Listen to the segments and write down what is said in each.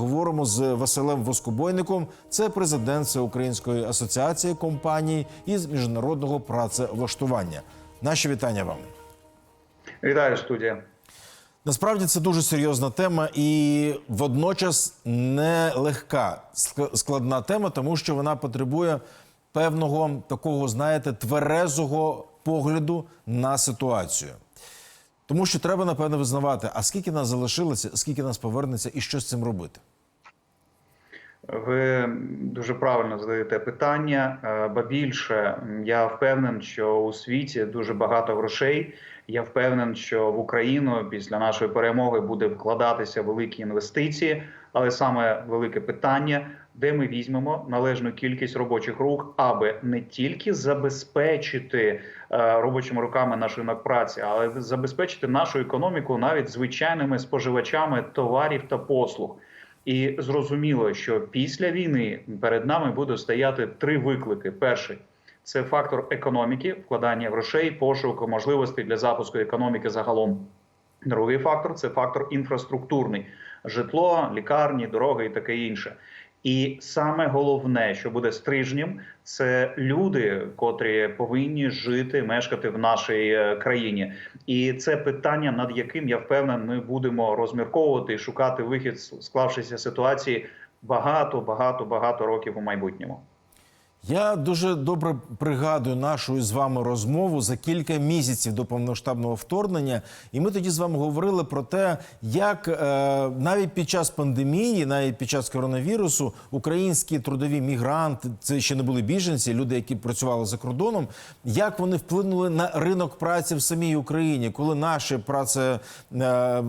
Говоримо з Василем Воскобойником. Це президент Всеукраїнської асоціації компаній із міжнародного працевлаштування. Наші вітання вам. Вітаю студія. Насправді це дуже серйозна тема і водночас нелегка ск- складна тема, тому що вона потребує певного такого, знаєте, тверезого погляду на ситуацію. Тому що треба напевно визнавати, а скільки нас залишилося, скільки нас повернеться, і що з цим робити. Ви дуже правильно задаєте питання. Е, Ба більше я впевнений, що у світі дуже багато грошей. Я впевнений, що в Україну після нашої перемоги буде вкладатися великі інвестиції, але саме велике питання, де ми візьмемо належну кількість робочих рук, аби не тільки забезпечити е, робочими руками наш ринок праці, але забезпечити нашу економіку навіть звичайними споживачами товарів та послуг. І зрозуміло, що після війни перед нами буде стояти три виклики: перший це фактор економіки, вкладання грошей, пошуку можливостей для запуску економіки загалом. Другий фактор це фактор інфраструктурний: житло, лікарні, дороги і таке інше. І саме головне, що буде стрижнем, це люди, котрі повинні жити, мешкати в нашій е, країні. І це питання, над яким я впевнений, ми будемо розмірковувати і шукати вихід з склавшися ситуації багато, багато, багато років у майбутньому. Я дуже добре пригадую нашу з вами розмову за кілька місяців до повноштабного вторгнення, і ми тоді з вами говорили про те, як е, навіть під час пандемії, навіть під час коронавірусу, українські трудові мігранти, це ще не були біженці, люди, які працювали за кордоном, як вони вплинули на ринок праці в самій Україні, коли наші праце е,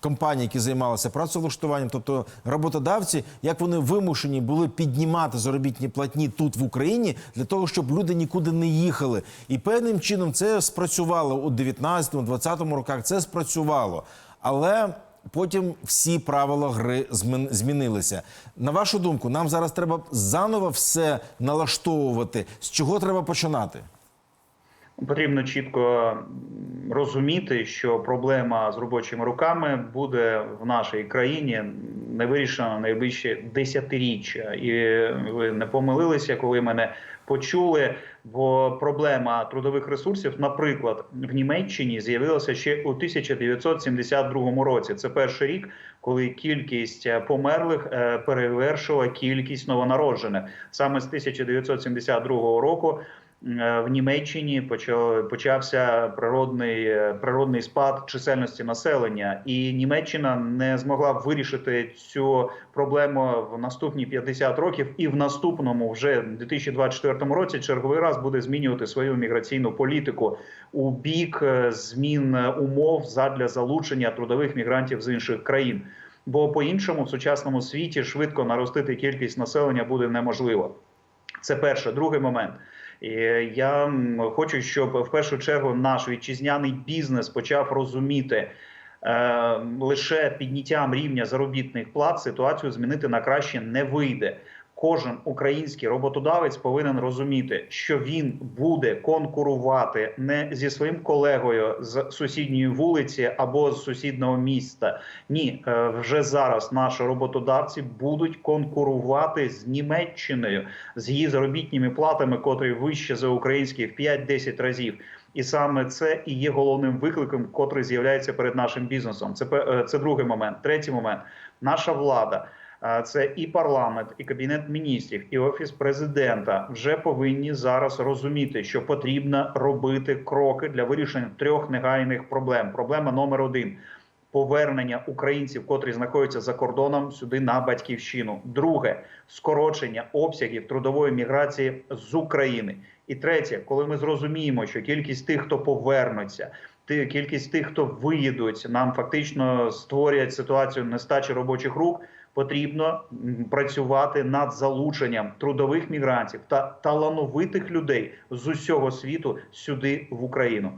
компанії, які займалися працевлаштуванням, тобто роботодавці, як вони вимушені були піднімати заробітні платні тут в Україні для того, щоб люди нікуди не їхали. І певним чином це спрацювало у 19-20 роках. Це спрацювало, але. Потім всі правила гри змін- змінилися. На вашу думку, нам зараз треба заново все налаштовувати. З чого треба починати? Потрібно чітко розуміти, що проблема з робочими руками буде в нашій країні не вирішена найближче десятиріччя. І ви не помилилися, коли мене почули. Бо проблема трудових ресурсів, наприклад, в Німеччині з'явилася ще у 1972 році. Це перший рік, коли кількість е, померлих е, перевершила кількість новонароджених. Саме з 1972 року в Німеччині почав, почався природний, е, природний спад чисельності населення, і Німеччина не змогла вирішити цю проблему в наступні 50 років, і в наступному, вже в 2024 році, черговий раз буде змінювати свою міграційну політику у бік е, змін е, умов задля залучення трудових мігрантів з інших країн. Бо по-іншому в сучасному світі швидко наростити кількість населення буде неможливо. Це перше. Другий момент. Я хочу, щоб в першу чергу наш вітчизняний бізнес почав розуміти. Е, лише підняттям рівня заробітних плат ситуацію змінити на краще не вийде. Кожен український роботодавець повинен розуміти, що він буде конкурувати не зі своїм колегою з сусідньої вулиці або з сусіднього міста. Ні, е, вже зараз наші роботодавці будуть конкурувати з Німеччиною з її заробітними платами, котрі вище за українські в 5-10 разів. І саме це і є головним викликом, котрий з'являється перед нашим бізнесом. Це е, це другий момент. Третій момент. Наша влада. Це і парламент, і кабінет міністрів, і офіс президента вже повинні зараз розуміти, що потрібно робити кроки для вирішення трьох негайних проблем. Проблема номер один повернення українців, котрі знаходяться за кордоном, сюди на батьківщину. Друге скорочення обсягів трудової міграції з України. І третє, коли ми зрозуміємо, що кількість тих, хто повернуться, ти- кількість тих, хто виїдуть, нам фактично створять ситуацію нестачі робочих рук. Потрібно працювати над залученням трудових мігрантів та талановитих людей з усього світу сюди в Україну.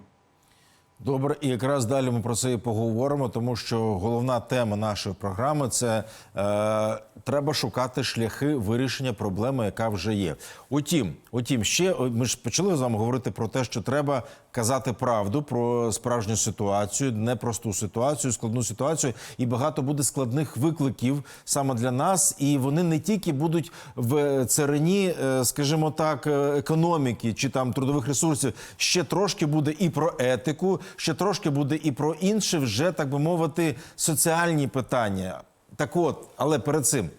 Добре, і якраз далі ми про це і поговоримо, тому що головна тема нашої програми це е, треба шукати шляхи вирішення проблеми, яка вже є. Утім, утім, ще ми ж почали з вами говорити про те, що треба казати правду про справжню ситуацію, непросту ситуацію, складну ситуацію, і багато буде складних викликів саме для нас. І вони не тільки будуть в царині, е, скажімо так, е, економіки чи там трудових ресурсів. Ще трошки буде і про етику, ще трошки буде і про інші, вже так би мовити, соціальні питання. Так от, але перед цим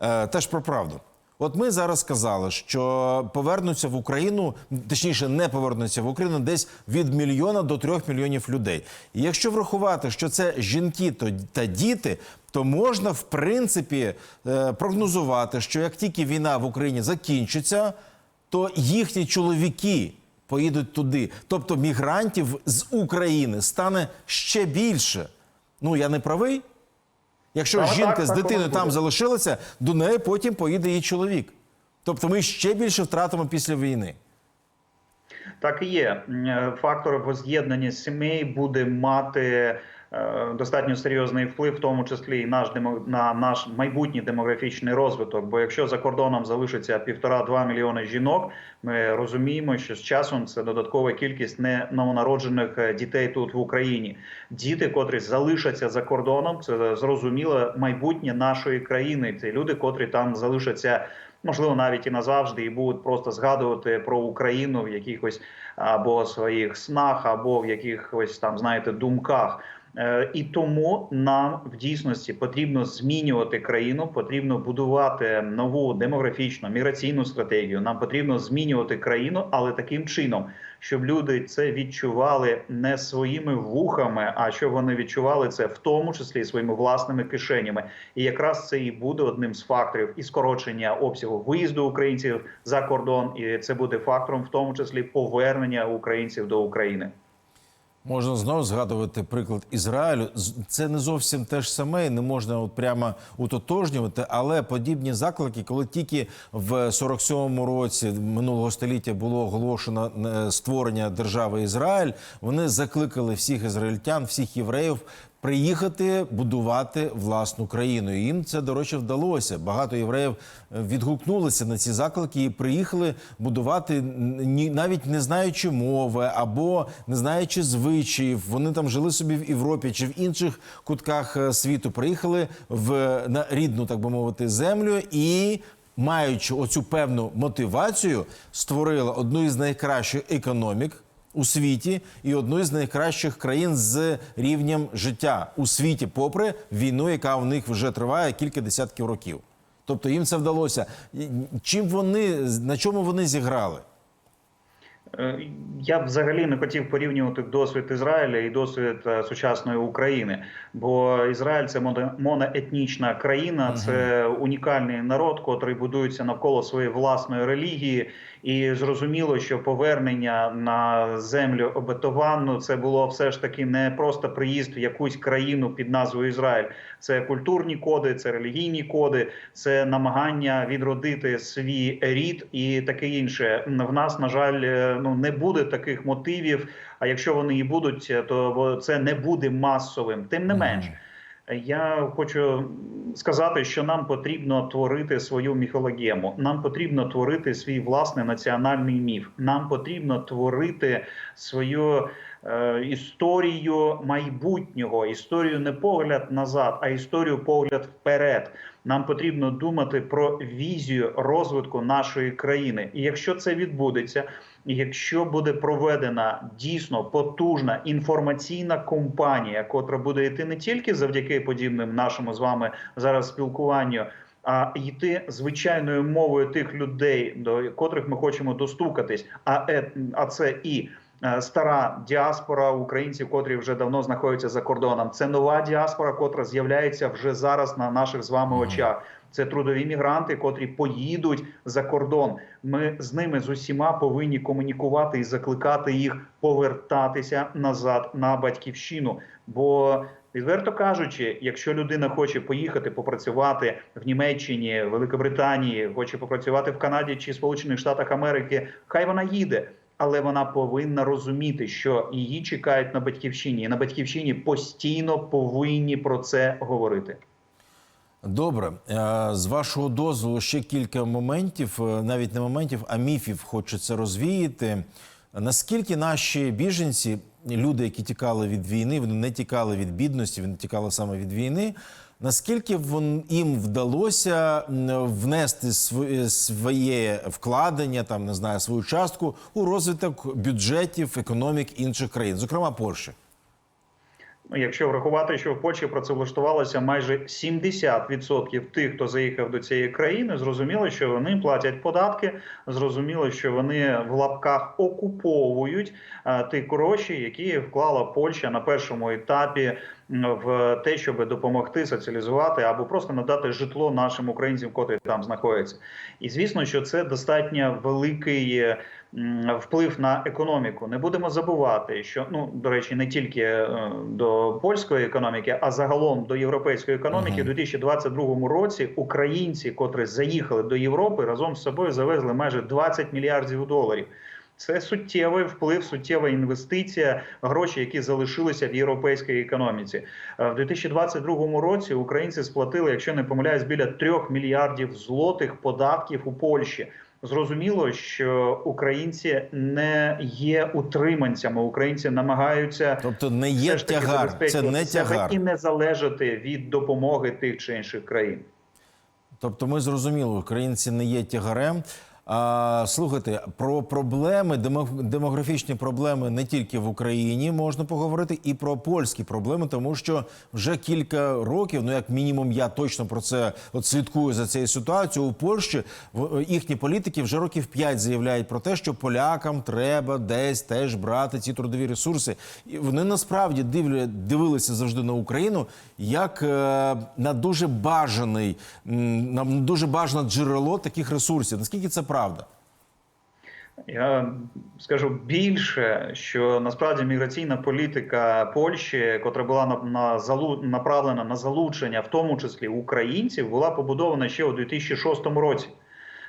е, теж про правду. От ми зараз сказали, що повернуться в Україну, точніше, не повернуться в Україну десь від мільйона до трьох мільйонів людей. І якщо врахувати, що це жінки та діти, то можна в принципі е, прогнозувати, що як тільки війна в Україні закінчиться, то їхні чоловіки поїдуть туди. Тобто мігрантів з України стане ще більше. Ну я не правий. Якщо Так, жінка так, з дитиною там буде. залишилася, до неї потім поїде її чоловік. Тобто ми ще більше втратимо після війни. Так і є. Фактор воз'єднання сімей буде мати достатньо серйозний вплив, в тому числі і наш на наш майбутній демографічний розвиток. Бо якщо за кордоном залишиться півтора-два мільйони жінок, ми розуміємо, що з часом це додаткова кількість не новонароджених е, дітей тут в Україні. Діти, котрі залишаться за кордоном, це зрозуміло майбутнє нашої країни. Це люди, котрі там залишаться можливо, навіть і назавжди, і будуть просто згадувати про Україну в якихось або своїх снах, або в якихось там, знаєте, думках. Е, І тому нам в дійсності потрібно змінювати країну, потрібно будувати нову демографічну міграційну стратегію. Нам потрібно змінювати країну, але таким чином, щоб люди це відчували не своїми вухами, а щоб вони відчували це в тому числі своїми власними кишенями. І якраз це і буде одним з факторів і скорочення обсягу виїзду українців за кордон, і це буде фактором, в тому числі повернення українців до України. Можна знову згадувати приклад Ізраїлю. Це не зовсім те ж саме, не можна от прямо утотожнювати, але подібні заклики, коли тільки в 47-му році минулого століття було оголошено е, створення держави Ізраїль, вони закликали всіх ізраїльтян, всіх євреїв. Приїхати будувати власну країну. І їм це, до речі, вдалося. Багато євреїв е, відгукнулися на ці заклики і приїхали будувати ні- навіть не знаючи мови або не знаючи звичаїв. Вони там жили собі в Європі чи в інших кутках е, світу. Приїхали в на рідну, так би мовити, землю і. Маючи оцю певну мотивацію, створила одну із найкращих економік у світі і одну з найкращих країн з рівнем життя у світі, попри війну, яка у них вже триває кілька десятків років. Тобто їм це вдалося. Чим вони на чому вони зіграли? Е, Я б взагалі не хотів порівнювати досвід Ізраїля і досвід е, сучасної України, бо Ізраїль це моно- моноетнічна країна, це унікальний народ, котрий будується навколо своєї власної релігії. І зрозуміло, що повернення на землю обетованну це було все ж таки не просто приїзд в якусь країну під назвою Ізраїль. Це культурні коди, це релігійні коди, це намагання відродити свій рід і таке інше. В нас, на жаль, е, ну не буде таких мотивів. А якщо вони і будуть, то це не буде масовим. Тим не менш. Я хочу сказати, що нам потрібно творити свою міфологему. Нам потрібно творити свій власний національний міф. Нам потрібно творити свою е, історію майбутнього, історію не погляд назад, а історію погляд вперед. Нам потрібно думати про візію розвитку нашої країни. І якщо це відбудеться, якщо буде проведена дійсно потужна інформаційна кампанія, котра буде йти не тільки завдяки подібним нашому з вами зараз спілкуванню, а йти звичайною мовою тих людей, до котрих ми хочемо достукатись, а, е- а це і стара діаспора українців, котрі вже давно знаходяться за кордоном. Це нова діаспора, котра з'являється вже зараз на наших з вами очах. Це трудові мігранти, котрі поїдуть за кордон. Ми з ними з усіма повинні комунікувати і закликати їх повертатися назад на батьківщину. Бо відверто кажучи, якщо людина хоче поїхати попрацювати в Німеччині, Великобританії, хоче попрацювати в Канаді чи Сполучених Штатах Америки, хай вона їде. Але вона повинна розуміти, що її чекають на батьківщині, і на батьківщині постійно повинні про це говорити. Добре, Е, з вашого дозволу ще кілька моментів, е, навіть не моментів, а міфів хочеться розвіяти. Наскільки наші біженці, люди, які тікали від війни, вони не тікали від бідності, вони тікали саме від війни. Наскільки їм вдалося внести св- своє вкладення, там не знаю, свою частку у розвиток бюджетів економік інших країн, зокрема Польщі? Ну, Якщо врахувати, що в Польщі працевлаштувалося майже 70% тих, хто заїхав до цієї країни, зрозуміло, що вони платять податки. Зрозуміло, що вони в лапках окуповують ті гроші, які вклала Польща на першому етапі в те, щоб допомогти соціалізувати або просто надати житло нашим українцям, котрі там знаходяться. І звісно, що це достатньо великий вплив на економіку. Не будемо забувати, що ну до речі, не тільки е, до польської економіки, а загалом до європейської економіки, у 2022 році українці, котрі заїхали до Європи, разом з собою завезли майже 20 мільярдів доларів. Це суттєвий вплив, суттєва інвестиція, гроші, які залишилися в європейській економіці. Е, В 2022 році українці сплатили, якщо не помиляюсь, біля 3 мільярдів злотих податків у Польщі. Зрозуміло, що українці не є утриманцями. Українці намагаються Тобто не є все ж таки тягар, це не тягар. і не залежати від допомоги тих чи інших країн. Тобто, ми зрозуміли, українці не є тягарем. А, слухайте, про проблеми, демо- демографічні проблеми не тільки в Україні можна поговорити, і про польські проблеми, тому що вже кілька років, ну як мінімум, я точно про це от слідкую за цією ситуацією. У Польщі в- їхні політики вже років п'ять заявляють про те, що полякам треба десь теж брати ці трудові ресурси. І вони насправді дивля, дивилися завжди на Україну як е, на дуже бажаний, на дуже бажане джерело таких ресурсів. Наскільки це правда? Я скажу більше, що насправді міграційна політика Польщі, котра була на, на залу направлена на залучення, в тому числі українців, була побудована ще у 2006 році.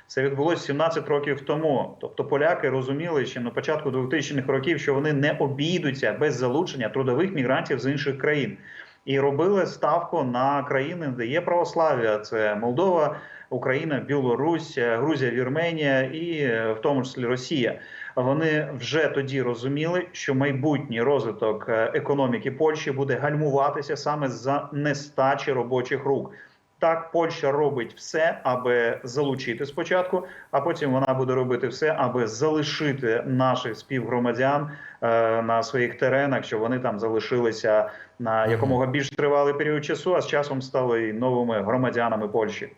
Це відбулося 17 років тому. Тобто поляки розуміли ще на початку 2000-х років, що вони не обійдуться без залучення трудових мігрантів з інших країн, і робили ставку на країни, де є православ'я. Це Молдова, Україна, Білорусь, Грузія, Вірменія і е, в тому числі Росія. Вони вже тоді розуміли, що майбутній розвиток е, економіки Польщі буде гальмуватися саме за нестачі робочих рук. Так, Польща робить все, аби залучити спочатку, а потім вона буде робити все, аби залишити наших співгромадян е, на своїх теренах, щоб вони там залишилися на якомога більш тривалий період часу, а з часом стали новими громадянами Польщі.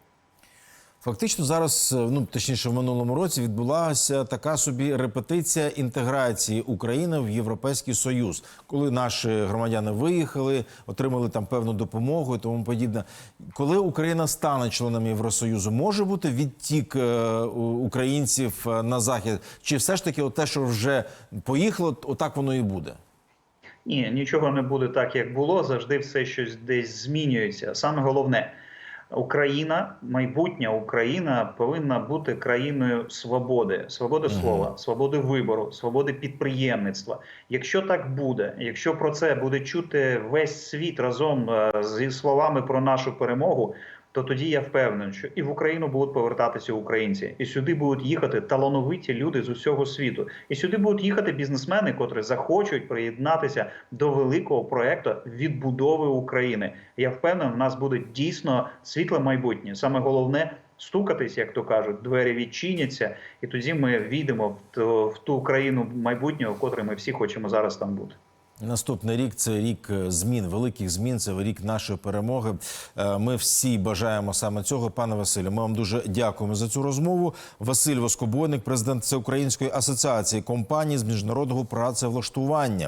Фактично зараз, е, ну точніше, в минулому році відбулася така собі репетиція інтеграції України в Європейський Союз, коли наші громадяни виїхали, отримали там певну допомогу і тому подібне. Коли Україна стане членом Євросоюзу, може бути відтік е, українців е, на захід, чи все ж таки, те, що вже поїхало, отак воно і буде? Ні, нічого не буде так, як було. Завжди все щось десь змінюється. Саме головне, Україна, майбутня Україна повинна бути країною свободи, свободи слова, свободи вибору, свободи підприємництва. Якщо так буде, якщо про це буде чути весь світ разом е, зі словами про нашу перемогу. То тоді я впевнений, що і в Україну будуть повертатися українці, і сюди будуть їхати талановиті люди з усього світу, і сюди будуть їхати бізнесмени, котрі захочуть приєднатися до великого проекту відбудови України. Я впевнений, в нас буде дійсно світле майбутнє. Саме головне стукатись, як то кажуть, двері відчиняться, і тоді ми війдемо в ту, країну майбутнього, в котрій ми всі хочемо зараз там бути. Наступний рік це рік е, змін, великих змін. Це рік нашої перемоги. Е, Ми всі бажаємо саме цього. Пане Василю, ми вам дуже дякуємо за цю розмову. Василь Воскобойник, президент Всеукраїнської асоціації компаній з міжнародного працевлаштування.